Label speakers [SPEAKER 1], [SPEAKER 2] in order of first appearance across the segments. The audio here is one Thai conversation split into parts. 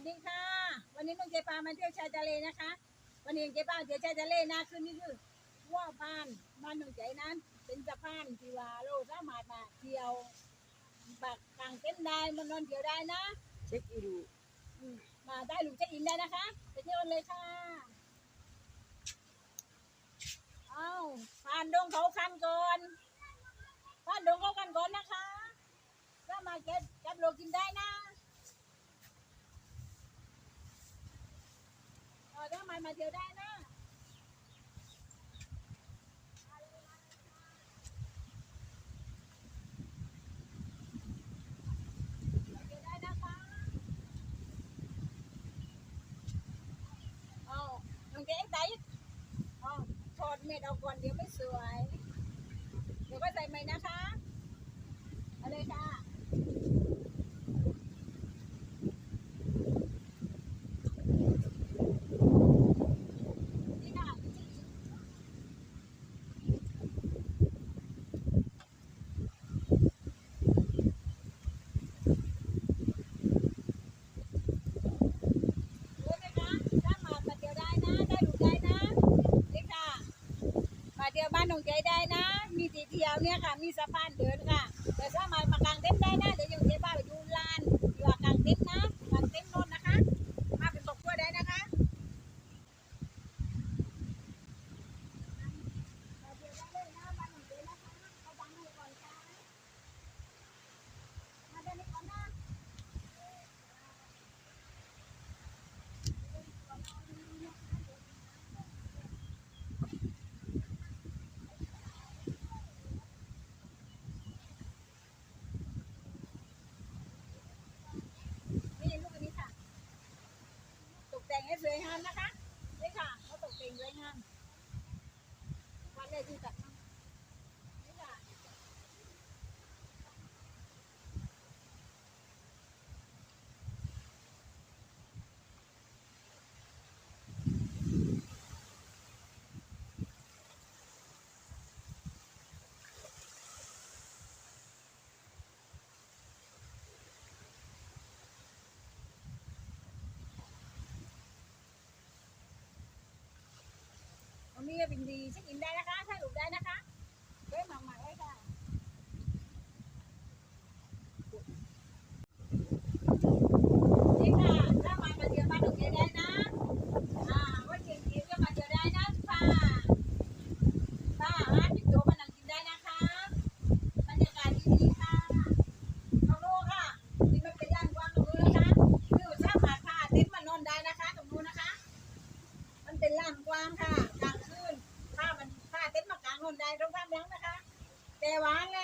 [SPEAKER 1] วัสดีค่ะ วันนี้น้องเจปามาเที่ยวชายทะเลนะคะ วันนี้เจปาเที่ยวชายทะเลนะคืนนี้คือว่าพานบ้านหนองใจนั้น เป็นสะพานที่ว่าเราสามารถมาเที่ยวแบบกางเต็นท์ได้มานอนเที่ยวได้นะ
[SPEAKER 2] เช็คอิน
[SPEAKER 1] อืมมาได้หรือจะอินได้นะคะไปเที่ยวกันเลยค่ะเอาผ่านดงเขาคันก่อนผ่านดงเขาคันก่อนนะคะถ้ามาเก็บเก็บโลกินได้นะ เออถ้ามามาเทียวได้นะเทียวได้นะคะอ๋อน้องเก๋ไต่อ๋อถอดเม็ดออกก่อนเดี๋ยวไม่สวย เดี๋ยวก็ใส่ใหม่นะคะ เอาเลยค่ะนี่ค่ะรู้ไหมคะถ้ามามาเดียวได้นะ ได้ดูได้นะนี่ค่ะ มาเที่ ยวบ้านหนองใจได้นะ มีที่เที่ยวเนี่ยค่ะ มีสะพานเดินค่ะแต่ถ้ามารถมากางเต็นท์ได้นะ เดี๋ยวยังจะพาไปดูลานที่ว่ากางเต็นท์นะกางเต็นท์น่นนะคะ มาเป็นครอบครัวได้นะคะมาเที่ยวได้เลยนะบ้านหนองใจนะคะเอาบังให้ก่อนค่ะมาเดินให้ก่อนนะ นี่ลูกอันนี้ค่ะ ตกแต่ง ให้สวยงามนะคะนี่ค่ะเขาตกแต่งสวยงามวันนี้ที่ตัดมา ตรงนี้ก็เป็นดีเช็คอินไยังนะคะ แต่ว่าไง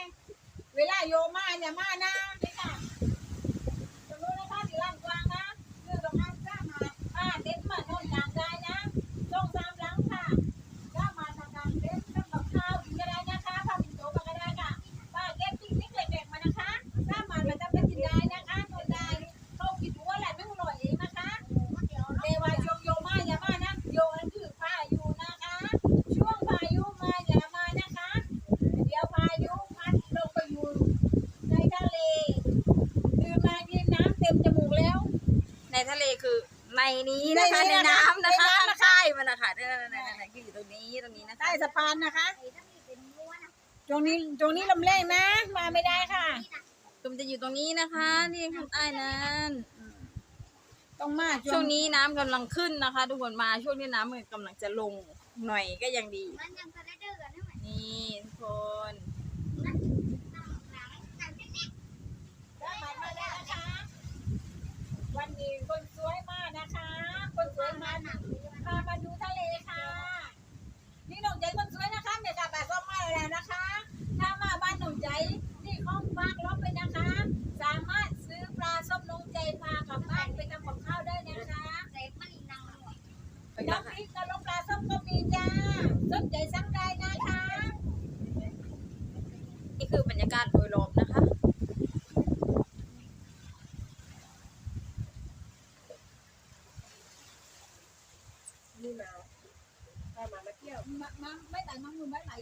[SPEAKER 1] เวลาโยมมาอย่ามานะนี่ค่ะ ตรงนู้นนะคะที่ลานกว้างนะคือตรงนั้นถ้ามาถ้าเต็นท์มานอนกลางได้นะต้องตามหลังค่ะถ้ามาทางกลางเต็นท์ทำกับข้าวกินก็ได้นะคะพาปิ่นโตมาก็ได้ค่ะป้าเก็บปิ๊กนิกเล็กๆมานะคะ ถ้ามามันจะเป็นกินได้นะคะนอนได้เข้ากินหัวแหละไม่อร่อยเองนะคะ เทวาชมโยมาอย่ามานะโยนั่นคือพายุนะคะ ช่วงพายุมาอย่ามานะคะ เดี๋ยวพายุพัดลงไปอยู่ในทะเลคือมากินน้ำเต็มจมูกแล้ว
[SPEAKER 2] ในทะเลคือในนี้นะคะ
[SPEAKER 1] ใน
[SPEAKER 2] ใน
[SPEAKER 1] นี้นะคะ
[SPEAKER 2] น้ำนะคะ
[SPEAKER 1] ในน้ำนะคะ
[SPEAKER 2] ใช่มันนะคะนั่นๆๆๆคืออยู่ตรงนี้ตรงนี้นะคะ
[SPEAKER 1] ใต้สะพานนะคะ ตรงนี้ตรงนี้ลำแรงนะ มาไม่ได้ค่ะ
[SPEAKER 2] ตุมจะอยู่ตรงนี้นะคะนี่ข้างใต้นั้นอืม
[SPEAKER 1] ต้องมา
[SPEAKER 2] ช่วงนี้น้ำกำลังขึ้นนะคะ ทุกคนมาช่วงนี้น้ำมันกำลังจะลงหน่อยก็ยังดี
[SPEAKER 3] มันยังจะได้เจอกันได้ไหม
[SPEAKER 2] นี่ทุกคน
[SPEAKER 3] หลังหลังจากนี้
[SPEAKER 1] ได้มาไม่ได้นะคะ วันนี้คนสวยมากนะคะ คนสวยมาพามาดูทะเลค่ะ นี่หนองใจคนสวยนะคะเดี๋ยวกลับมาก็มาแล้วนะคะ ถ้ามาบ้านหนองใจนี่ข้องฟากล็อกไปนะคะ สามารถซื้อปลาส้มนงใจพากลับบ้านไปทำกับข้าวได้นะคะ
[SPEAKER 3] เซฟมันอีกนางหน่อย
[SPEAKER 2] ไปก่อ น
[SPEAKER 1] น้ำพ
[SPEAKER 2] ค่ะ
[SPEAKER 1] ริกกะลงปลาส้มก็มีจ้าสนใจสั่งได้นะคะ
[SPEAKER 2] นี่คือบรรยากาศโดยรอบนะคะ
[SPEAKER 1] นี่มาถ้ามามาเที่ยว มามาไม่แต่มามือไม่ไหล